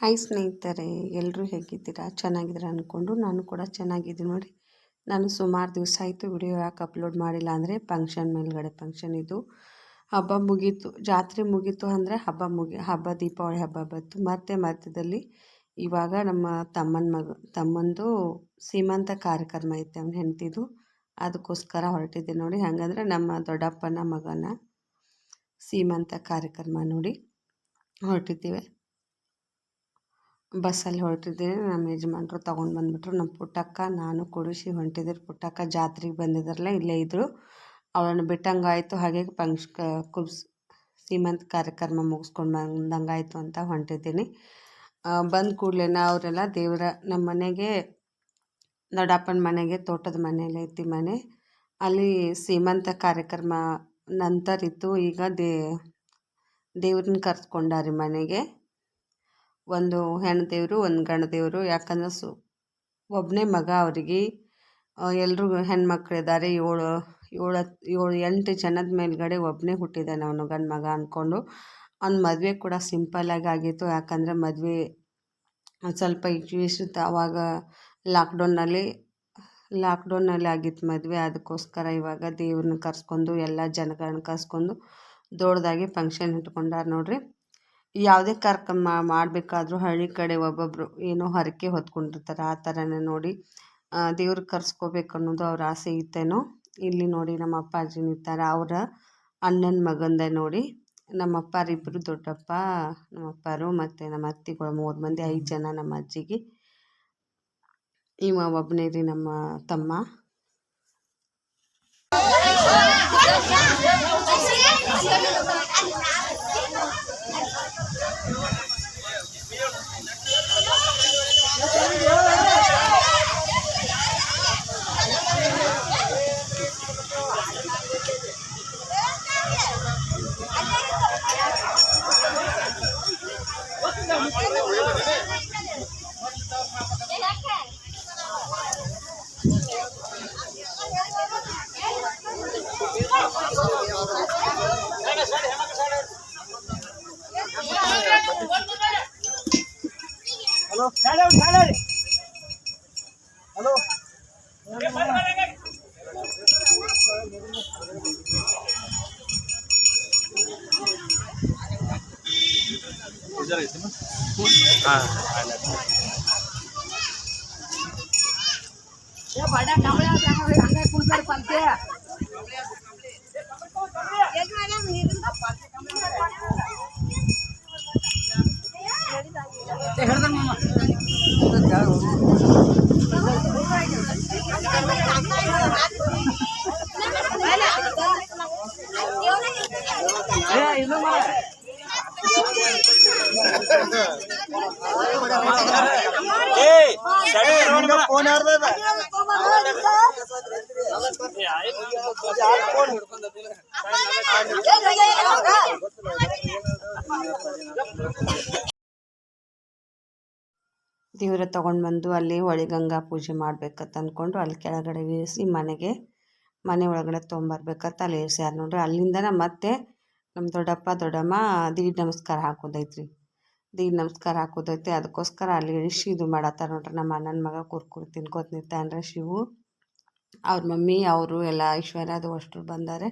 Hi ಸ್ನೇಹಿತರೆ ಎಲ್ಲರೂ ಹೇಗಿದ್ದೀರಾ? ಚೆನ್ನಾಗಿದ್ದೀರಾ ಅಂದ್ಕೊಂಡು ನಾನು ಕೂಡ ಚೆನ್ನಾಗಿದ್ದೀನಿ ನೋಡಿ. ನಾನು ಸುಮಾರು ದಿವಸ ಆಯಿತು ವಿಡಿಯೋ ಯಾಕೆ ಅಪ್ಲೋಡ್ ಮಾಡಿಲ್ಲ ಅಂದರೆ ಫಂಕ್ಷನ್ ಮೇಲ್ಗಡೆ ಫಂಕ್ಷನ್ ಇದು. ಹಬ್ಬ ಮುಗೀತು. ಜಾತ್ರೆ ಮುಗೀತು ಅಂದರೆ ಹಬ್ಬ ಮುಗಿ, ಹಬ್ಬ ದೀಪಾವಳಿ ಹಬ್ಬ ಬಂತು. ಮತ್ತೆ ಮಧ್ಯದಲ್ಲಿ ಇವಾಗ ನಮ್ಮ ತಮ್ಮನ ಮಗ, ತಮ್ಮಂದು ಸೀಮಂತ ಕಾರ್ಯಕ್ರಮ ಐತೆ ಅವ್ನ ಹೆಂಡ್ತಿದು. ಅದಕ್ಕೋಸ್ಕರ ಹೊರಟಿದ್ದೆ ನೋಡಿ. ಹಾಗಂದ್ರೆ ನಮ್ಮ ದೊಡ್ಡಪ್ಪನ ಮಗನ ಸೀಮಂತ ಕಾರ್ಯಕ್ರಮ ನೋಡಿ ಹೊರಟಿದ್ದೀವಿ. ಬಸ್ಸಲ್ಲಿ ಹೊರಟಿದ್ದೀನಿ ನಮ್ಮ ಯಜಮಾನ್ರು ತೊಗೊಂಡು ಬಂದುಬಿಟ್ರು. ನಮ್ಮ ಪುಟ್ಟಕ್ಕ, ನಾನು ಕುಡಿಸಿ ಹೊಂಟಿದ್ರು ಪುಟ್ಟಕ್ಕ ಜಾತ್ರೆಗೆ ಬಂದಿದ್ದಾರಲ್ಲ ಇಲ್ಲೇ ಇದ್ದರು ಅವಳನ್ನು ಬಿಟ್ಟಂಗಾಯಿತು. ಹಾಗೆ ಪಂಕ್ಷ ಕುಬ್ಸ್, ಸೀಮಂತ ಕಾರ್ಯಕ್ರಮ ಮುಗಿಸ್ಕೊಂಡು ಬಂದಂಗಾಯಿತು ಅಂತ ಹೊಂಟಿದ್ದೀನಿ. ಬಂದ ಕೂಡಲೇ ಅವರೆಲ್ಲ ದೇವರ ನಮ್ಮ ಮನೆಗೆ, ದೊಡ್ಡಪ್ಪನ ಮನೆಗೆ, ತೋಟದ ಮನೆಯಲ್ಲಿ ಐತಿ ಮನೆ. ಅಲ್ಲಿ ಸೀಮಂತ ಕಾರ್ಯಕ್ರಮ ನಂತರ ಇತ್ತು ಈಗ ದೇ, ದೇವ್ರನ್ನ ಕರ್ಸ್ಕೊಂಡಾರಿ ಮನೆಗೆ. ಒಂದು ಹೆಣ್ಣು ದೇವರು ಒಂದು ಗಂಡು ದೇವರು ಯಾಕಂದ್ರೆ ಸು ಒಬ್ಬನೇ ಮಗ ಅವರಿಗೆ ಎಲ್ರಿಗೂ ಹೆಣ್ಮಕ್ಳಿದ್ದಾರೆ ಏಳು ಏಳು ಏಳು, ಎಂಟು ಜನದ ಮೇಲ್ಗಡೆ ಒಬ್ಬನೇ ಹುಟ್ಟಿದ್ದಾನೆ ಅವನು ಗಂಡು ಮಗ ಅಂದ್ಕೊಂಡು ಅವ್ನ ಮದುವೆ ಕೂಡ ಸಿಂಪಲ್ಲಾಗಿ ಆಗಿತ್ತು. ಯಾಕಂದರೆ ಮದುವೆ ಸ್ವಲ್ಪ ಇಶ್ಯೂಸ್ ಅವಾಗ ಲಾಕ್ಡೌನಲ್ಲಿ ಲಾಕ್ಡೌನಲ್ಲಿ ಆಗಿತ್ತು ಮದುವೆ. ಅದಕ್ಕೋಸ್ಕರ ಇವಾಗ ದೇವ್ರನ್ನ ಕರ್ಸ್ಕೊಂಡು, ಎಲ್ಲ ಜನಗಳನ್ನ ಕರ್ಸ್ಕೊಂಡು ದೊಡ್ಡದಾಗಿ ಫಂಕ್ಷನ್ ಇಟ್ಕೊಂಡಾರೆ ನೋಡಿರಿ. ಯಾವುದೇ ಕಾರ್ಯಕ್ರಮ ಮಾಡಬೇಕಾದ್ರೂ ಹಳ್ಳಿ ಕಡೆ ಒಬ್ಬೊಬ್ಬರು ಏನೋ ಹರಕೆ ಹೊತ್ಕೊಂಡಿರ್ತಾರೆ. ಆ ಥರನೇ ನೋಡಿ ದೇವ್ರಿಗೆ ಕರ್ಸ್ಕೋಬೇಕು ಅನ್ನೋದು ಅವ್ರ ಆಸೆ ಇತ್ತೇನೋ, ಇಲ್ಲಿ ನೋಡಿ ನಮ್ಮ ಅಪ್ಪಾಜಿ ನಿಂತಾರೆ. ಅವರ ಅಣ್ಣನ ಮಗಂದೆ ನೋಡಿ ನಮ್ಮ ಅಪ್ಪಾರಿಬ್ಬರು ದೊಡ್ಡಪ್ಪ, ನಮ್ಮ ಅಪ್ಪಾರು ಮತ್ತು ನಮ್ಮ ಅತ್ತಿಗಳು ಮೂರು ಮಂದಿ, ಐದು ಜನ ನಮ್ಮ ಅಜ್ಜಿಗೆ, ಇವ ಒಬ್ಬನೇ ರೀ ನಮ್ಮ ತಮ್ಮ. ಹಂಗೆ ಕುಡ್ತಾರೆ ಪಂಚೆ ಫೋನ್ ಯಾರ್ದ ದೇವ್ರ ತಗೊಂಡ್ ಬಂದು ಅಲ್ಲಿ ಹೊಳಿಗಂಗಾ ಪೂಜೆ ಮಾಡ್ಬೇಕಂತ ಅಂದ್ಕೊಂಡು ಅಲ್ಲಿ ಕೆಳಗಡೆ ಇರಿಸಿ ಮನೆಗೆ, ಮನೆ ಒಳಗಡೆ ತೊಗೊಂಬರ್ಬೇಕಂತ ಅಲ್ಲಿ ಇರಿಸ್ಯಾರ ನೋಡ್ರಿ, ಅಲ್ಲಿಂದನೇ ಮತ್ತೆ ನಮ್ಮ ದೊಡ್ಡಪ್ಪ, ದೊಡ್ಡಮ್ಮ ದೀಡ್ ನಮಸ್ಕಾರ ಹಾಕೋದೈತ್ರಿ. ದೀಡ್ ನಮಸ್ಕಾರ ಹಾಕೋದೈತಿ, ಅದಕ್ಕೋಸ್ಕರ ಅಲ್ಲಿ ಇಳಿಸಿ ಇದು ಮಾಡತ್ತಾರ ನೋಡ್ರಿ. ನಮ್ಮ ಅಣ್ಣನ ಮಗ ಕುರ್ಕುರಿ ತಿನ್ಕೋತ ನಿಂತಾನ್ರಿ ಶಿವು. ಅವ್ರ ಮಮ್ಮಿ, ಅವರು ಎಲ್ಲ ಐಶ್ವರ್ಯ ಅದು ಅಷ್ಟು ಬಂದಾರೆ.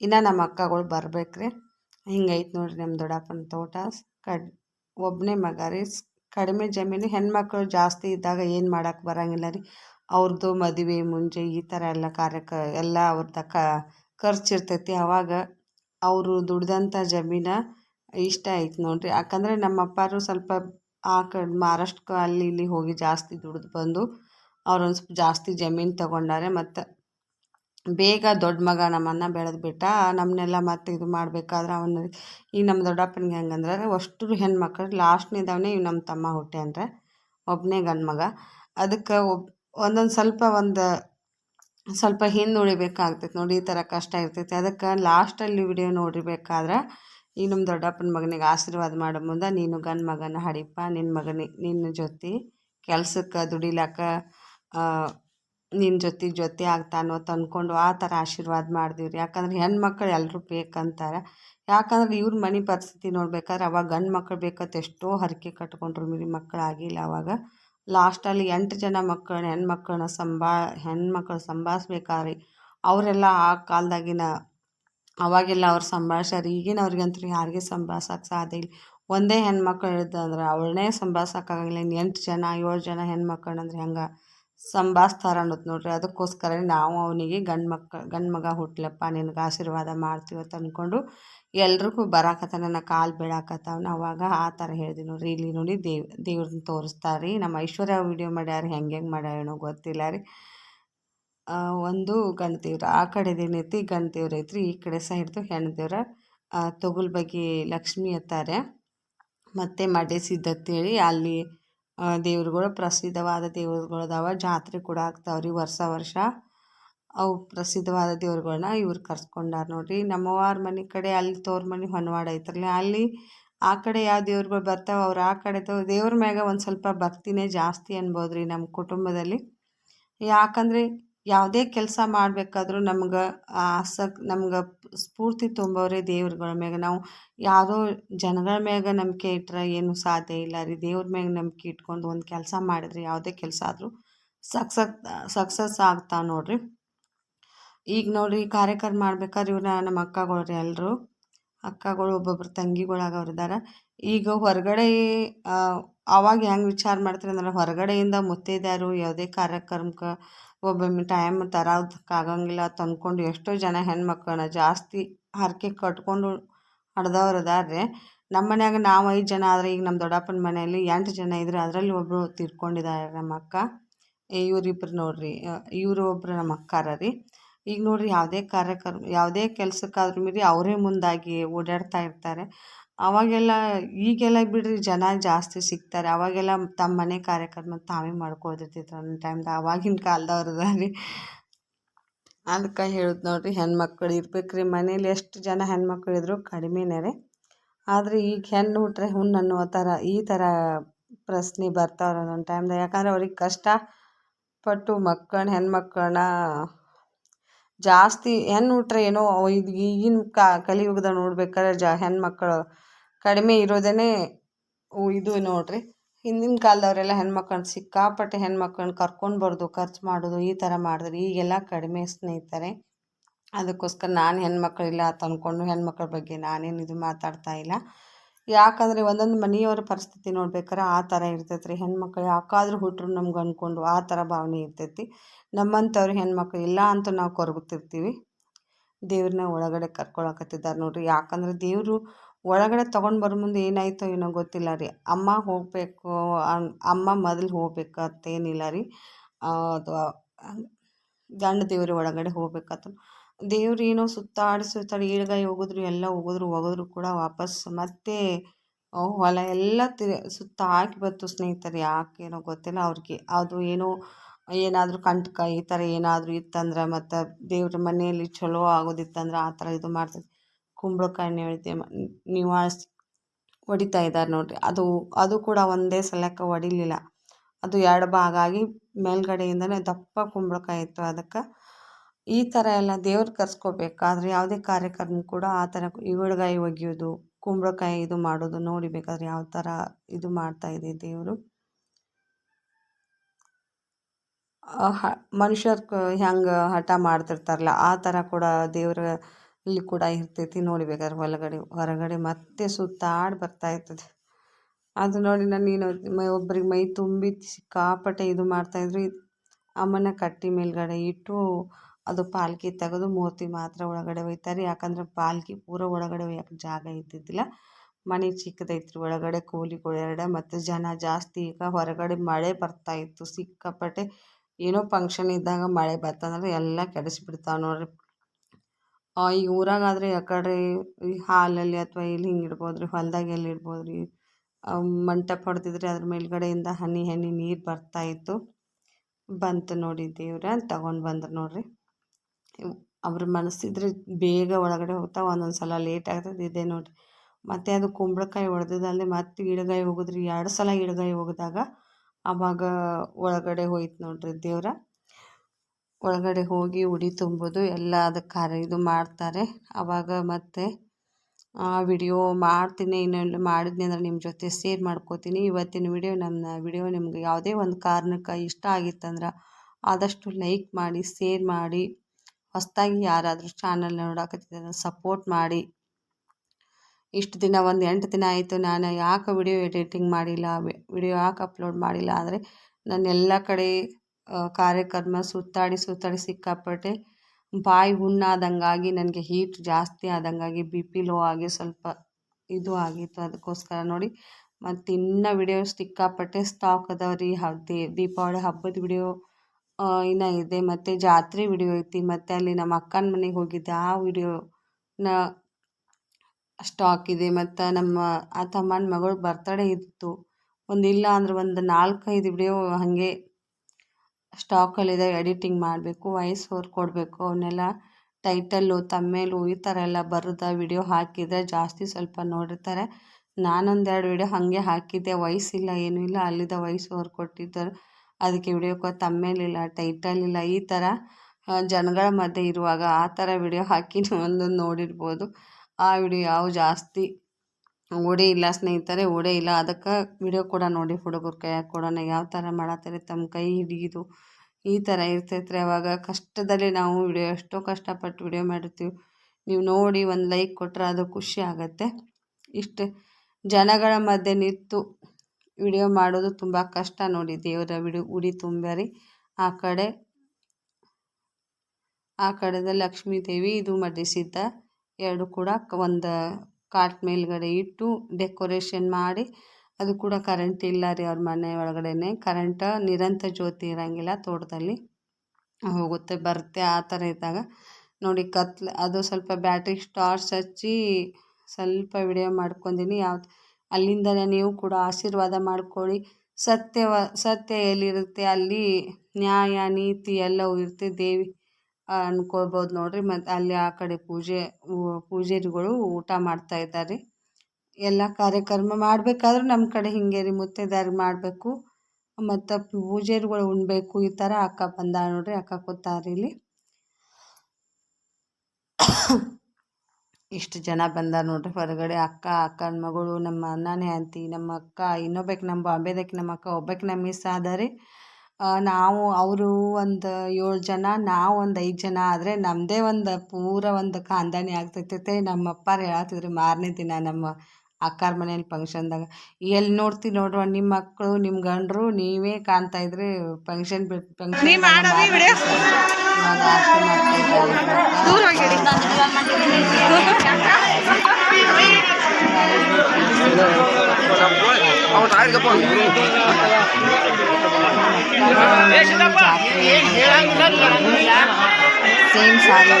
ಇನ್ನು ನಮ್ಮ ಅಕ್ಕಗಳು ಬರ್ಬೇಕ್ರಿ ಹಿಂಗೈತೆ ನೋಡ್ರಿ ನಮ್ಮ ದೊಡ್ಡಪ್ಪನ ತೋಟ. ಕಡ್ ಒಬ್ಬನೇ ಮಗ ರೀ. ಕಡಿಮೆ ಜಮೀನು ಹೆಣ್ಮಕ್ಳು ಜಾಸ್ತಿ ಇದ್ದಾಗ ಏನು ಮಾಡೋಕ್ಕೆ ಬರೋಂಗಿಲ್ಲ ರೀ. ಅವ್ರದ್ದು ಮದುವೆ ಮುಂಜೆ ಈ ಥರ ಎಲ್ಲ ಕಾರ್ಯಕ್ಕೆ ಎಲ್ಲ ಅವ್ರದ್ದು ಕ ಖರ್ಚು ಇರ್ತೈತಿ ಅವಾಗ ಅವರು ದುಡ್ದಂಥ ಜಮೀನ ಇಷ್ಟ ಐತೆ ನೋಡಿರಿ. ಯಾಕಂದರೆ ನಮ್ಮ ಅಪ್ಪಾರು ಸ್ವಲ್ಪ ಆ ಕಡೆ, ಮಹಾರಾಷ್ಟ್ರಕ್ಕೆ ಅಲ್ಲಿ ಇಲ್ಲಿ ಹೋಗಿ ಜಾಸ್ತಿ ದುಡ್ದು ಬಂದು ಅವ್ರು ಒಂದು ಸ್ವಲ್ಪ ಜಾಸ್ತಿ ಜಮೀನು ತಗೊಂಡಾರೆ ಮತ್ತು ಬೇಗ ದೊಡ್ಡ ಮಗ ನಮ್ಮನ್ನು ಬೆಳೆದ್ಬಿಟ್ಟ ನಮ್ಮನ್ನೆಲ್ಲ ಮತ್ತೆ ಇದು ಮಾಡಬೇಕಾದ್ರೆ ಅವನ, ಈಗ ನಮ್ಮ ದೊಡ್ಡಪ್ಪನಿಗೆ ಹೆಂಗಂದ್ರೆ ಅಷ್ಟು ಹೆಣ್ಮಕ್ಳು ಲಾಸ್ಟ್ನೇದವನೇ ಇವ್ ನಮ್ಮ ತಮ್ಮ ಹುಟ್ಟ್ಯಾನ್ರೆ ಒಬ್ಬನೇ ಗಂಡು ಮಗ. ಅದಕ್ಕೆ ಒಬ್, ಒಂದೊಂದು ಸ್ವಲ್ಪ ಒಂದು ಸ್ವಲ್ಪ ಹಿಂದೆ ಉಳಿಬೇಕಾಗ್ತೈತೆ ನೋಡಿ, ಈ ಥರ ಕಷ್ಟ ಇರ್ತೈತಿ. ಅದಕ್ಕೆ ಲಾಸ್ಟಲ್ಲಿ ವಿಡಿಯೋ ನೋಡಿರ್ಬೇಕಾದ್ರೆ ಈ ನಮ್ಮ ದೊಡ್ಡಪ್ಪನ ಮಗನಿಗೆ ಆಶೀರ್ವಾದ ಮಾಡೋ ಮುಂದೆ ನೀನು ಗಂಡು ಮಗನ ಹಡಿಪ ನಿನ್ನ ಮಗನಿಗೆ ನಿನ್ನ ಜೊತೆ ಕೆಲ್ಸಕ್ಕೆ ದುಡಿಲಾಕ ನಿನ್ನ ಜೊತೆ ಜೊತೆ ಆಗ್ತಾನೋ ಅಂತ ಅಂದ್ಕೊಂಡು ಆ ಥರ ಆಶೀರ್ವಾದ ಮಾಡಿದೀವ್ರಿ. ಯಾಕಂದ್ರೆ ಹೆಣ್ಮಕ್ಳು ಎಲ್ಲರೂ ಬೇಕಂತಾರೆ. ಯಾಕಂದ್ರೆ ಇವ್ರ ಮನೆ ಪರಿಸ್ಥಿತಿ ನೋಡ್ಬೇಕಾದ್ರೆ ಅವಾಗ ಗಂಡು ಮಕ್ಕಳು ಬೇಕಂತ ಎಷ್ಟೋ ಹರಕೆ ಕಟ್ಕೊಂಡ್ರು ಮರಿ ಮಕ್ಕಳಾಗಿಲ್ಲ ಅವಾಗ. ಲಾಸ್ಟಲ್ಲಿ ಎಂಟು ಜನ ಮಕ್ಕಳನ್ನ, ಹೆಣ್ಮಕ್ಳನ್ನ ಸಂಬಾ, ಹೆಣ್ಮಕ್ಳು ಸಂಭಾಳಿಸ್ಬೇಕಾದ್ರಿ ಅವರೆಲ್ಲ ಆ ಕಾಲದಾಗಿನ ಅವಾಗೆಲ್ಲ ಅವ್ರು ಸಂಭಾಳ್ಸ್ಯಾರ. ಈಗಿನವ್ರಿಗಂತೂ ಯಾರಿಗೆ ಸಂಭಾಳ್ಸೋಕೆ ಸಾಧ್ಯ ಇಲ್ಲ. ಒಂದೇ ಹೆಣ್ಮಕ್ಳು ಇದ್ದಂದ್ರೆ ಅವಳನ್ನೇ ಸಂಭಾಳ್ಸಕ್ಕಾಗಲ್ಲ ಇನ್ನು ಎಂಟು ಜನ, ಏಳು ಜನ ಹೆಣ್ಮಕ್ಳನ್ನಂದ್ರೆ ಹೆಂಗೆ ಸಂಭಾಳಿಸ್ತಾರ ಅನ್ನೋದು ನೋಡ್ರಿ. ಅದಕ್ಕೋಸ್ಕರ ನಾವು ಅವನಿಗೆ ಗಂಡು ಮಕ್ಕ, ಗಂಡು ಮಗ ಹುಟ್ಲಪ್ಪ, ನಿನಗೆ ಆಶೀರ್ವಾದ ಮಾಡ್ತೀವಿ ಅಂತ ಅಂದ್ಕೊಂಡು ಎಲ್ರಿಗೂ ಬರಾಕತ್ತ ನನ್ನ ಕಾಲು ಬೀಳಾಕತ್ತವನ ಅವಾಗ ಆ ಥರ ಹೇಳಿದ್ವಿ ನೋಡ್ರಿ. ಇಲ್ಲಿ ನೋಡಿ ದೇವ್, ದೇವ್ರನ್ನ ತೋರಿಸ್ತಾರೆ ರೀ. ನಮ್ಮ ಐಶ್ವರ್ಯ ವೀಡಿಯೋ ಮಾಡ್ಯಾರ, ಹೆಂಗೆ ಹೆಂಗೆ ಮಾಡ್ಯಾರೇನೋ ಗೊತ್ತಿಲ್ಲ ರೀ. ಒಂದು ಗಂಡು ದೇವ್ರ ಆ ಕಡೆದು ಏನೈತಿ ಗಂಡು ದೇವ್ರ ಐತ್ರಿ. ಈ ಕಡೆ ಸೈಡ್ದು ಹೆಣ್ಣು ದೇವ್ರ ತೊಗಲ್ ಬಗ್ಗೆ ಲಕ್ಷ್ಮಿ ಅತ್ತಾರೆ. ಮತ್ತು ಮಡೆ ಸಿದ್ಧತ್ತೇಳಿ ಅಲ್ಲಿ ದೇವ್ರುಗಳು ಪ್ರಸಿದ್ಧವಾದ ದೇವ್ರುಗಳು ಅದಾವ. ಜಾತ್ರೆ ಕೂಡ ಆಗ್ತಾವ್ರಿ ವರ್ಷ ವರ್ಷ. ಅವು ಪ್ರಸಿದ್ಧವಾದ ದೇವ್ರುಗಳ್ನ ಇವ್ರು ಕರ್ಸ್ಕೊಂಡಾರ ನೋಡ್ರಿ. ನಮ್ಮವಾರ ಮನೆ ಕಡೆ ಅಲ್ಲಿ ತೋರ್ ಮನೆ ಹೊನ್ವಾಡ ಐತ್ರಲ್ಲ ಅಲ್ಲಿ ಆ ಕಡೆ ಯಾವ ದೇವ್ರುಗಳು ಬರ್ತಾವೆ ಅವ್ರು ಆ ಕಡೆದು ದೇವ್ರ ಮ್ಯಾಗ ಒಂದು ಸ್ವಲ್ಪ ಭಕ್ತಿನೇ ಜಾಸ್ತಿ ಅನ್ಬೋದು ರೀ ನಮ್ಮ ಕುಟುಂಬದಲ್ಲಿ. ಯಾಕಂದರೆ ಯಾವುದೇ ಕೆಲಸ ಮಾಡಬೇಕಾದ್ರೂ ನಮ್ಗೆ ಆಸಕ್ ನಮ್ಗೆ ಸ್ಫೂರ್ತಿ ತುಂಬೋರೇ ದೇವ್ರುಗಳ ಮ್ಯಾಗ. ನಾವು ಯಾವುದೋ ಜನಗಳ ಮ್ಯಾಗ ನಂಬಿಕೆ ಇಟ್ರೆ ಏನು ಸಾಧ್ಯ ಇಲ್ಲ. ರೀ ದೇವ್ರ ಮ್ಯಾಗ ನಂಬಿಕೆ ಇಟ್ಕೊಂಡು ಒಂದು ಕೆಲಸ ಮಾಡಿದ್ರೆ ಯಾವುದೇ ಕೆಲಸ ಆದರೂ ಸಕ್ಸಸ್ ಸಕ್ಸಸ್ ಆಗ್ತಾವೆ ನೋಡ್ರಿ. ಈಗ ನೋಡಿರಿ ಕಾರ್ಯಕ್ರಮ ಮಾಡ್ಬೇಕಾದ್ರೆ ಇವ್ರನ್ನ ನಮ್ಮ ಅಕ್ಕಗಳು ರೀ ಎಲ್ಲರೂ ಅಕ್ಕಗಳು, ಒಬ್ಬೊಬ್ರು ತಂಗಿಗಳಾಗವ್ರು ಇದ್ದಾರೆ ಈಗ ಹೊರಗಡೆ ಅವಾಗ ಹೆಂಗೆ ವಿಚಾರ ಮಾಡ್ತಾರೆ ಅಂದ್ರೆ ಹೊರಗಡೆಯಿಂದ ಮುತ್ತೈದೆಯರು ಯಾವುದೇ ಕಾರ್ಯಕ್ರಮಕ್ಕೆ ಒಬ್ಬೊಮ್ಮೆ ಟೈಮ್ ತರೋದಕ್ಕಾಗಂಗಿಲ್ಲ ತಂದ್ಕೊಂಡು ಎಷ್ಟೋ ಜನ ಹೆಣ್ಮಕ್ಳನ್ನ ಜಾಸ್ತಿ ಹರಕೆ ಕಟ್ಕೊಂಡು ಹಡ್ದವ್ರು ಇದಾರೆ ನಮ್ಮ ಮನ್ಯಾಗ ನಾವು ಐದು ಜನ ಆದರೆ ಈಗ ನಮ್ಮ ದೊಡ್ಡಪ್ಪನ ಮನೆಯಲ್ಲಿ ಎಂಟು ಜನ ಇದ್ರೆ ಅದರಲ್ಲಿ ಒಬ್ಬರು ತೀರ್ಕೊಂಡಿದ್ದಾರೆ ನಮ್ಮ ಅಕ್ಕ. ಇವರಿಬ್ಬರು ನೋಡ್ರಿ. ಇವರು ಒಬ್ಬರು ನಮ್ಮ ಅಕ್ಕಾರ ರೀ ಈಗ ನೋಡ್ರಿ ಯಾವುದೇ ಕಾರ್ಯಕ್ರಮ, ಯಾವುದೇ ಕೆಲಸಕ್ಕಾದ್ರೂ ಮೀರಿ ಅವರೇ ಮುಂದಾಗಿ ಓಡಾಡ್ತಾ ಇರ್ತಾರೆ. ಅವಾಗೆಲ್ಲ, ಈಗೆಲ್ಲ ಬಿಡ್ರಿ ಜನ ಜಾಸ್ತಿ ಸಿಗ್ತಾರೆ. ಅವಾಗೆಲ್ಲ ತಮ್ಮ ಮನೆ ಕಾರ್ಯಕ್ರಮ ತಾವೇ ಮಾಡ್ಕೊಳ್ತಿರ್ತಿದ್ರು ಅನ್ನೋ ಟೈಮ್ದಾಗ ಅವಾಗಿನ ಕಾಲದವ್ರದ ರೀ ಅದಕ್ಕೆ ಹೇಳುದು ನೋಡ್ರಿ, ಹೆಣ್ಮಕ್ಳು ಇರ್ಬೇಕು ರೀ ಮನೇಲಿ ಎಷ್ಟು ಜನ ಹೆಣ್ಮಕ್ಳು ಇದ್ರು ಕಡಿಮೆನೇ ರೀ ಆದರೆ ಈಗ ಹೆಣ್ಣು ಹುಟ್ರೆ ಹುಣ್ಣು ಅನ್ನುವ ಥರ ಈ ಥರ ಪ್ರಶ್ನೆ ಬರ್ತಾವ್ರೆ ಒಂದೊಂದು ಟೈಮ್ದಾಗ ಯಾಕಂದ್ರೆ ಅವ್ರಿಗೆ ಕಷ್ಟಪಟ್ಟು ಮಕ್ಕಳನ್ನ ಹೆಣ್ಮಕ್ಳನ್ನ ಜಾಸ್ತಿ, ಹೆಣ್ಣು ಹುಟ್ರೆ ಏನೋ, ಇದು ಈಗಿನ ಕಲಿಯುಗದ ನೋಡ್ಬೇಕಾದ್ರೆ ಜ, ಹೆಣ್ಮಕ್ಳು ಕಡಿಮೆ ಇರೋದೇ ಇದು ನೋಡ್ರಿ. ಹಿಂದಿನ ಕಾಲದವರೆಲ್ಲ ಹೆಣ್ಮಕ್ಳನ್ನ ಸಿಕ್ಕಾಪಟ್ಟೆ ಹೆಣ್ಮಕ್ಳನ್ನ ಕರ್ಕೊಂಡು ಬರೋದು, ಖರ್ಚು ಮಾಡೋದು, ಈ ಥರ ಮಾಡಿದ್ರು. ಈಗೆಲ್ಲ ಕಡಿಮೆ ಸ್ನೇಹಿತರೆ. ಅದಕ್ಕೋಸ್ಕರ ನಾನು ಹೆಣ್ಮಕ್ಳಿಲ್ಲ ಅಂತ ಅಂದ್ಕೊಂಡು ಹೆಣ್ಮಕ್ಳ ಬಗ್ಗೆ ನಾನೇನು ಇದು ಮಾತಾಡ್ತಾ ಇಲ್ಲ. ಯಾಕಂದರೆ ಒಂದೊಂದು ಮನೆಯವರ ಪರಿಸ್ಥಿತಿ ನೋಡ್ಬೇಕಾರೆ ಆ ಥರ ಇರ್ತೈತೆ ರೀ ಹೆಣ್ಮಕ್ಳು ಯಾಕಾದ್ರೂ ಹುಟ್ಟರು ನಮ್ಗೆ ಅಂದ್ಕೊಂಡು ಆ ಥರ ಭಾವನೆ ಇರ್ತೈತಿ. ನಮ್ಮಂಥವ್ರು ಹೆಣ್ಮಕ್ಳು ಇಲ್ಲ ಅಂತ ನಾವು ಕೊರಗುತ್ತಿರ್ತೀವಿ. ದೇವ್ರನ್ನ ಒಳಗಡೆ ಕರ್ಕೊಳಕತ್ತಿದ್ದಾರೆ ನೋಡ್ರಿ. ಯಾಕಂದ್ರೆ ದೇವರು ಒಳಗಡೆ ತೊಗೊಂಡು ಬರೋ ಮುಂದೆ ಏನಾಯಿತೋ ಏನೋ ಗೊತ್ತಿಲ್ಲ ರೀ. ಅಮ್ಮ ಹೋಗಬೇಕು ಅಮ್ಮ ಮೊದಲು ಹೋಗ್ಬೇಕು ಅಂತೇನಿಲ್ಲ ರೀ ಅಥವಾ ಗಂಡ ದೇವ್ರ ಒಳಗಡೆ ಹೋಗ್ಬೇಕಂತ. ದೇವ್ರು ಏನೋ ಸುತ್ತಾಡಿ ಸುತ್ತಾಡಿ ಈಳ್ಗಾಯಿ ಹೋಗಿದ್ರು, ಎಲ್ಲ ಹೋಗಿದ್ರು ಹೋಗಿದ್ರು ಕೂಡ ವಾಪಸ್ ಮತ್ತೆ ಹೊಲ ಎಲ್ಲ ಸುತ್ತ ಹಾಕಿ ಬಂತು ಸ್ನೇಹಿತರೆ, ಯಾಕೇನೋ ಗೊತ್ತಿಲ್ಲ ಅವ್ರಿಗೆ. ಅದು ಏನೋ ಏನಾದರೂ ಕಂಟಕ, ಈ ಥರ ಏನಾದರೂ ಇತ್ತಂದ್ರೆ ಮತ್ತು ದೇವ್ರ ಮನೆಯಲ್ಲಿ ಚಲೋ ಆಗೋದಿತ್ತಂದ್ರೆ ಆ ಥರ ಇದು ಮಾಡ್ತದೆ ಕುಂಬಳಕಾಯಿ ನೈವೇದ್ಯ ನಿವಾಸ್ ಹೊಡಿತಾ ಇದ್ದಾರೆ ನೋಡಿರಿ. ಅದು ಅದು ಕೂಡ ಒಂದೇ ಸಲಕ್ಕೆ ಹೊಡಿಲಿಲ್ಲ. ಅದು ಎರಡು ಭಾಗ ಆಗಿ ಮೇಲ್ಗಡೆಯಿಂದನೇ ದಪ್ಪ ಕುಂಬಳಕಾಯಿ ಇತ್ತು ಅದಕ್ಕೆ. ಈ ಥರ ಎಲ್ಲ ದೇವ್ರು ಕರ್ಸ್ಕೋಬೇಕಾದ್ರೆ ಯಾವುದೇ ಕಾರ್ಯಕ್ರಮ ಕೂಡ ಆ ಥರ ಈಗಳ್ಗಾಯಿ ಒಗೆಯೋದು, ಕುಂಬಳಕಾಯಿ ಇದು ಮಾಡೋದು ನೋಡಿ ಬೇಕಾದ್ರೆ ಯಾವ ಥರ ಇದು ಮಾಡ್ತಾಯಿದೆ ದೇವರು. ಮನುಷ್ಯರ್ ಹೆಂಗೆ ಹಠ ಮಾಡ್ತಿರ್ತಾರಲ್ಲ, ಆ ಥರ ಕೂಡ ದೇವ್ರ ಇಲ್ಲಿ ಕೂಡ ಇರ್ತೈತಿ ನೋಡಿ ಬೇಕಾದ್ರೆ ಒಳಗಡೆ, ಹೊರಗಡೆ ಮತ್ತೆ ಸುತ್ತಾಡಿ ಬರ್ತಾ ಇರ್ತದೆ. ಅದು ನೋಡಿ ನಾನು ನೀನು ಮೈ, ಒಬ್ರಿಗೆ ಮೈ ತುಂಬಿ ಸಿಕ್ಕಾಪಟ್ಟೆ ಇದು ಮಾಡ್ತಾಯಿದ್ರು ಅಮ್ಮನ ಕಟ್ಟಿ ಮೇಲ್ಗಡೆ ಇಟ್ಟು ಅದು ಪಾಲ್ಕಿ ತೆಗೆದು ಮೂರ್ತಿ ಮಾತ್ರ ಒಳಗಡೆ ಒಯ್ತಾರೆ. ಯಾಕಂದ್ರೆ ಪಾಲ್ಕಿ ಪೂರ ಒಳಗಡೆ ಒಯ್ಯಕ್ಕೆ ಜಾಗ ಇದ್ದಿದ್ದಿಲ್ಲ. ಮನೆ ಚಿಕ್ಕದೈತ್ರಿ, ಒಳಗಡೆ ಕೂಲಿಗಳು ಎರಡ ಮತ್ತು ಜನ ಜಾಸ್ತಿ. ಈಗ ಹೊರಗಡೆ ಮಳೆ ಬರ್ತಾ ಇತ್ತು, ಸಿಕ್ಕಾಪಟ್ಟೆ ಏನೋ ಫಂಕ್ಷನ್ ಇದ್ದಾಗ ಮಳೆ ಬರ್ತಂದ್ರೆ ಎಲ್ಲ ಕೆಡಿಸ್ಬಿಡ್ತಾವೆ ನೋಡ್ರಿ. ಈ ಊರಾಗಾದರೆ ಆ ಕಡೆ ಈ ಹಾಲಲ್ಲಿ ಅಥವಾ ಇಲ್ಲಿ ಹಿಂಗೆ ಇಡ್ಬೋದು ರೀ ಹೊಲ್ದಾಗ ಎಲ್ಲಿ ಇಡ್ಬೋದು ರೀ ಮಂಟಪ ಹೊಡೆದಿದ್ರೆ ಅದ್ರ ಮೇಲ್ಗಡೆಯಿಂದ ಹನಿ ಹನಿ ನೀರು ಬರ್ತಾ ಇತ್ತು. ಬಂತು ನೋಡಿ ದೇವ್ರ ತಗೊಂಡು ಬಂದ್ರು ನೋಡ್ರಿ. ಅವ್ರ ಮನಸ್ಸಿದ್ರೆ ಬೇಗ ಒಳಗಡೆ ಹೋಗ್ತಾ ಒಂದೊಂದು ಸಲ ಲೇಟ್ ಆಗ್ತದೆ ಇದೆ ನೋಡಿರಿ. ಮತ್ತು ಅದು ಕುಂಬಳಕಾಯಿ ಹೊಡೆದಿದ್ದಲ್ಲದೆ ಮತ್ತೆ ಗಿಡಗಾಯಿ ಹೋಗಿದ್ರಿ, ಎರಡು ಸಲ ಗಿಡಗಾಯಿ ಹೋಗಿದಾಗ ಆವಾಗ ಒಳಗಡೆ ಹೋಯ್ತು ನೋಡ್ರಿ ದೇವ್ರ. ಒಳಗಡೆ ಹೋಗಿ ಉಡಿ ತುಂಬೋದು ಎಲ್ಲ ಅದಕ್ಕೆ ಇದು ಮಾಡ್ತಾರೆ. ಆವಾಗ ಮತ್ತೆ ವಿಡಿಯೋ ಮಾಡ್ತೀನಿ, ಇನ್ನೊಂದು ಮಾಡಿದ್ನಿ ಅಂದ್ರೆ ನಿಮ್ಮ ಜೊತೆ ಶೇರ್ ಮಾಡ್ಕೋತೀನಿ. ಇವತ್ತಿನ ವಿಡಿಯೋ ನಮ್ಮ ವಿಡಿಯೋ ನಿಮ್ಗೆ ಯಾವುದೇ ಒಂದು ಕಾರಣಕ್ಕೆ ಇಷ್ಟ ಆಗಿತ್ತಂದ್ರೆ ಆದಷ್ಟು ಲೈಕ್ ಮಾಡಿ ಶೇರ್ ಮಾಡಿ, ಹೊಸದಾಗಿ ಯಾರಾದರೂ ಚಾನಲ್ ನೋಡಕತ್ತಿದ್ರೆ ಸಪೋರ್ಟ್ ಮಾಡಿ. ಇಷ್ಟು ದಿನ ಒಂದು ಎಂಟು ದಿನ ಆಯಿತು, ನಾನು ಯಾಕೆ ವಿಡಿಯೋ ಎಡಿಟಿಂಗ್ ಮಾಡಿಲ್ಲ ವಿಡಿಯೋ ಯಾಕೆ ಅಪ್ಲೋಡ್ ಮಾಡಿಲ್ಲ ಅಂದರೆ ನಾನು ಎಲ್ಲ ಕಡೆ ಕಾರ್ಯಕ್ರಮ ಸುತ್ತಾಡಿ ಸುತ್ತಾಡಿ ಸಿಕ್ಕಾಪಟ್ಟೆ ಬಾಯಿ ಹುಣ್ಣಾದಂಗಾಗಿ, ನನಗೆ ಹೀಟ್ ಜಾಸ್ತಿ ಆದಂಗಾಗಿ ಬಿ ಪಿ ಲೋ ಆಗಿ ಸ್ವಲ್ಪ ಇದು ಆಗಿತ್ತು. ಅದಕ್ಕೋಸ್ಕರ ನೋಡಿ ಮತ್ತು ಇನ್ನೂ ವಿಡಿಯೋ ಸಿಕ್ಕಾಪಟ್ಟೆ ಸ್ಟಾಕ್ ಅದಾವ ರೀ. ದೀಪಾವಳಿ ಹಬ್ಬದ ವಿಡಿಯೋ ಇನ್ನೂ ಇದೆ. ಮತ್ತು ಜಾತ್ರೆ ವಿಡಿಯೋ ಐತಿ. ಮತ್ತು ಅಲ್ಲಿ ನಮ್ಮ ಅಕ್ಕನ ಮನೆಗೆ ಹೋಗಿದ್ದೆ. ಆ ವಿಡಿಯೋನ ಸ್ಟಾಕ್ ಇದೆ. ಮತ್ತು ನಮ್ಮ ಆ ತಮ್ಮನ ಮಗಳ ಬರ್ತಡೇ ಇತ್ತು. ಒಂದು ಇಲ್ಲ ಅಂದ್ರೆ ಒಂದು ನಾಲ್ಕೈದು ವಿಡಿಯೋ ಹಾಗೆ ಸ್ಟಾಕಲ್ಲಿದೆ, ಎಡಿಟಿಂಗ್ ಮಾಡಬೇಕು ವಾಯ್ಸ್ ಓವರ್ ಕೊಡಬೇಕು ಅವನ್ನೆಲ್ಲ ಟೈಟಲ್ಲು, ತಮ್ಮೇಲು ಈ ಥರ ಎಲ್ಲ ಬರೆದ ವಿಡಿಯೋ ಹಾಕಿದರೆ ಜಾಸ್ತಿ ಸ್ವಲ್ಪ ನೋಡಿರ್ತಾರೆ. ನಾನೊಂದೆರಡು ವಿಡಿಯೋ ಹಾಗೆ ಹಾಕಿದ್ದೆ ವಾಯ್ಸ್ ಇಲ್ಲ ಏನೂ ಇಲ್ಲ, ಅಲ್ಲಿದ್ದ ವಾಯ್ಸ್ ಓವರ್ ಕೊಟ್ಟಿದ್ದರು ಅದಕ್ಕೆ ವಿಡಿಯೋಕ್ಕೆ ತಮ್ಮೇಲಿಲ್ಲ ಟೈಟಲ್ ಇಲ್ಲ ಈ ಥರ ಜನಗಳ ಮಧ್ಯೆ ಇರುವಾಗ ಆ ಥರ ವಿಡಿಯೋ ಹಾಕಿ ಒಂದೊಂದು ನೋಡಿರ್ಬೋದು. ಆ ವಿಡಿಯೋ ಯಾವ ಜಾಸ್ತಿ ಓಡೇ ಇಲ್ಲ ಸ್ನೇಹಿತರೆ, ಓಡೇ ಇಲ್ಲ. ಅದಕ್ಕೆ ವಿಡಿಯೋ ಕೂಡ ನೋಡಿ, ಹುಡುಗರ ಕೈಯಾಗ ಕೂಡ ಯಾವ ಥರ ಮಾಡತ್ತಾರೆ ತಮ್ಮ ಕೈ ಹಿಡಿದು? ಈ ಥರ ಇರ್ತೈತ್ರಿ. ಅವಾಗ ಕಷ್ಟದಲ್ಲಿ ನಾವು ವಿಡಿಯೋ ಎಷ್ಟೋ ಕಷ್ಟಪಟ್ಟು ವಿಡಿಯೋ ಮಾಡಿರ್ತೀವಿ. ನೀವು ನೋಡಿ ಒಂದು ಲೈಕ್ ಕೊಟ್ಟರೆ ಅದು ಖುಷಿ ಆಗುತ್ತೆ. ಇಷ್ಟು ಜನಗಳ ಮಧ್ಯೆ ನಿಂತು ವಿಡಿಯೋ ಮಾಡೋದು ತುಂಬ ಕಷ್ಟ ನೋಡಿ. ದೇವರ ವಿಡಿಯೋ ಉಡಿ ತುಂಬರಿ ಆ ಕಡೆ, ಆ ಕಡೆದ ಲಕ್ಷ್ಮೀ ದೇವಿ, ಇದು ಮಡಿಸಿದ್ದ ಎರಡು ಕೂಡ ಒಂದು ಕಾಟ್ ಮೇಲ್ಗಡೆ ಇಟ್ಟು ಡೆಕೋರೇಷನ್ ಮಾಡಿ, ಅದು ಕೂಡ ಕರೆಂಟ್ ಇಲ್ಲ ರೀ ಅವ್ರ ಮನೆ ಒಳಗಡೆನೆ. ಕರೆಂಟ್ ನಿರಂತರ ಜ್ಯೋತಿ ಇರೋಂಗಿಲ್ಲ ತೋಟದಲ್ಲಿ. ಹೋಗುತ್ತೆ, ಬರುತ್ತೆ, ಆ ಥರ ಇದ್ದಾಗ. ನೋಡಿ ಕತ್ಲು, ಅದು ಸ್ವಲ್ಪ ಬ್ಯಾಟ್ರಿ ಟಾರ್ಚ್ ಹಚ್ಚಿ ಸ್ವಲ್ಪ ವಿಡಿಯೋ ಮಾಡ್ಕೊಂಡಿನಿ ಯಾವ ಅಲ್ಲಿಂದಲೇ ನೀವು ಕೂಡ ಆಶೀರ್ವಾದ ಮಾಡ್ಕೊಳ್ಳಿ. ಸತ್ಯವ, ಸತ್ಯ ಎಲ್ಲಿರುತ್ತೆ, ಅಲ್ಲಿ ನ್ಯಾಯ, ನೀತಿ ಎಲ್ಲವೂ ಇರುತ್ತೆ ದೇವಿ. ಅನ್ಕೊಳ್ಬೋದು ನೋಡ್ರಿ. ಮತ್ತು ಅಲ್ಲಿ ಆ ಕಡೆ ಪೂಜೆ ಪೂಜಾರಿಗಳು ಊಟ ಮಾಡ್ತಾ ಇದ್ದಾರೆ. ಎಲ್ಲ ಕಾರ್ಯಕ್ರಮ ಮಾಡಬೇಕಾದ್ರೂ ನಮ್ಮ ಕಡೆ ಹಿಂಗೆ ರೀ, ಮುತ್ತೈದೆಯರಿಗೆ ಮಾಡಬೇಕು. ಮತ್ತು ಪೂಜಾರಿಗಳು ಉಣ್ಬೇಕು, ಈ ಥರ ಅಕ್ಕ ಬಂದಾಳ ನೋಡ್ರಿ, ಅಕ್ಕ ಕೂತಾರ ಇಲ್ಲಿ. ಇಷ್ಟು ಜನ ಬಂದಾರ ನೋಡ್ರಿ ಹೊರಗಡೆ. ಅಕ್ಕ, ಅಕ್ಕನ ಮಗಳು, ನಮ್ಮ ಅಣ್ಣನ ಹೆಂಡತಿ ನಮ್ಮ ಅಕ್ಕ ಇನ್ನೊಬ್ಬಕ್ಕೆ ನಮ್ಮ ಬಾಂಬೆದಕ್ಕೆ ನಮ್ಮ ಅಕ್ಕ ಒಬ್ಬಕ್ಕೆ ನಮ್ಮ ಮಿಸ್ ಆದಾರಿ ನಾವು ಅವರು ಒಂದು ಏಳು ಜನ ನಾವು ಒಂದು ಐದು ಜನ ಆದರೆ ನಮ್ಮದೇ ಒಂದು ಪೂರ ಒಂದು ಖಾನ್ದಾನಿ ಆಗ್ತಿರ್ತೈತೆ ನಮ್ಮ ಅಪ್ಪಾರು ಹೇಳತ್ತಿದ್ರು ಮಾರನೇ ದಿನ ನಮ್ಮ ಅಕ್ಕಾರ ಮನೇಲಿ ಫಂಕ್ಷನ್ದಾಗ ಎಲ್ಲಿ ನೋಡ್ತಿ ನೋಡ್ರಿ ನಿಮ್ಮ ಮಕ್ಕಳು ನಿಮ್ಮ ಗಂಡರು ನೀವೇ ಕಾಣ್ತಾ ಇದ್ರಿ ಫಂಕ್ಷನ್ ಬಿಟ್ಟು ಫಂಕ್ಷನ್ ಮಾಡ್ತಾ ಸೇಮ್ ಸಾರಿ.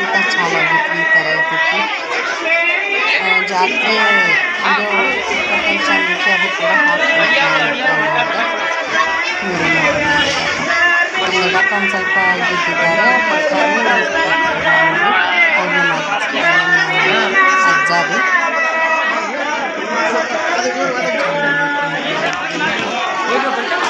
ಊಟ ಚೆನ್ನಾಗಿತ್ತು ಈ ಥರ ಇರ್ತಿತ್ತು ಜಾತ್ರೆ ಚೆನ್ನಾಗಿತ್ತು ಅದು ಕೂಡ ದೊಡ್ಡಪ್ಪ ಒಂದು ಸ್ವಲ್ಪ ಇದ್ದಿದ್ದಾರೆ. ಅವ್ರನ್ನ ಅಜ್ಜ Gracias.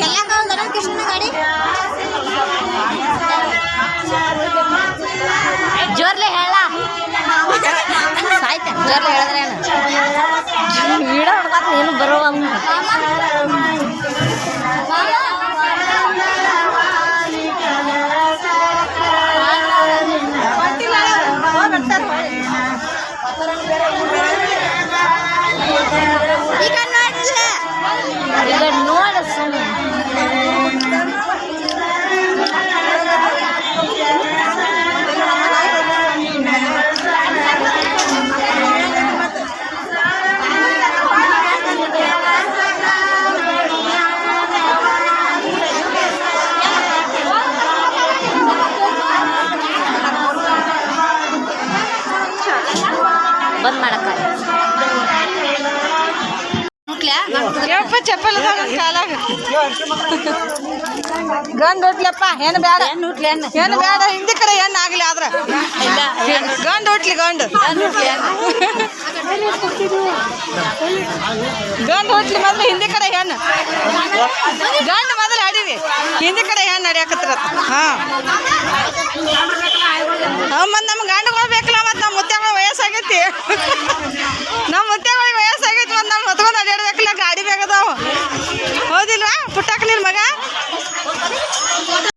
ಎಲ್ಲ ಕಾಲ ಕೃಷ್ಣನ ಗಾಡಿ ಜೋರ್ಲೆ ಹೇಳ. ಸಾಯ್ತೆ ಜೋರ್ಲೆ ಹೇಳಿದ್ರೆ ವಿಡಿಯೋ ಹೊಡ್ದಾಕ ನೀನು ಬರುವ చెప్పలేదు చాలా ಗಂಡ್ ಹುಟ್ಲಪ್ಪ ಹೆಣ್ ಬೇಡ ಹೆಣ್ ಬೇಡ ಹಿಂದಿ ಕಡೆ ಹೆಣ್ ಆಗ್ಲಿ ಆದ್ರ. ಗಂಡು ಹುಟ್ಲಿ ಗಂಡು. ಗಂಡ ಹುಟ್ಲಿ ಮೊದ್ಲು ಹಿಂದಿ ಕಡೆ ಹೆಣ್ಣು. ಗಂಡು ಮೊದಲು ಅಡಿವಿ. ಹಿಂದಿ ಕಡೆ ಹೆಣ್ಣು ನಡಿಯಾಕತ್ರ ಹಾ. ಮತ್ ನಮ್ ಗಂಡುಗಳು ಬೇಕಲ್ಲ ಮತ್ ನಮ್ಮ ಮುತ್ಯಾಗ ವಯಸ್ಸಾಗೈತಿ. ನಮ್ಮ ಮುತ್ತೆಗಳಿಗೆ ವಯಸ್ಸಾಗೈತಿ ಮತ್ ನಾವು ಹೊತ್ಕೊಂಡು ಅಡ್ಯಾಡ್ಬೇಕಲ್ಲ ಗಾಡಿ ಬೇಕದಾವ ಹೌದಿಲ್ವಾ? ಪುಟ್ಟಕ್ಕ ನಿನ್ ಮಗ? Eu vou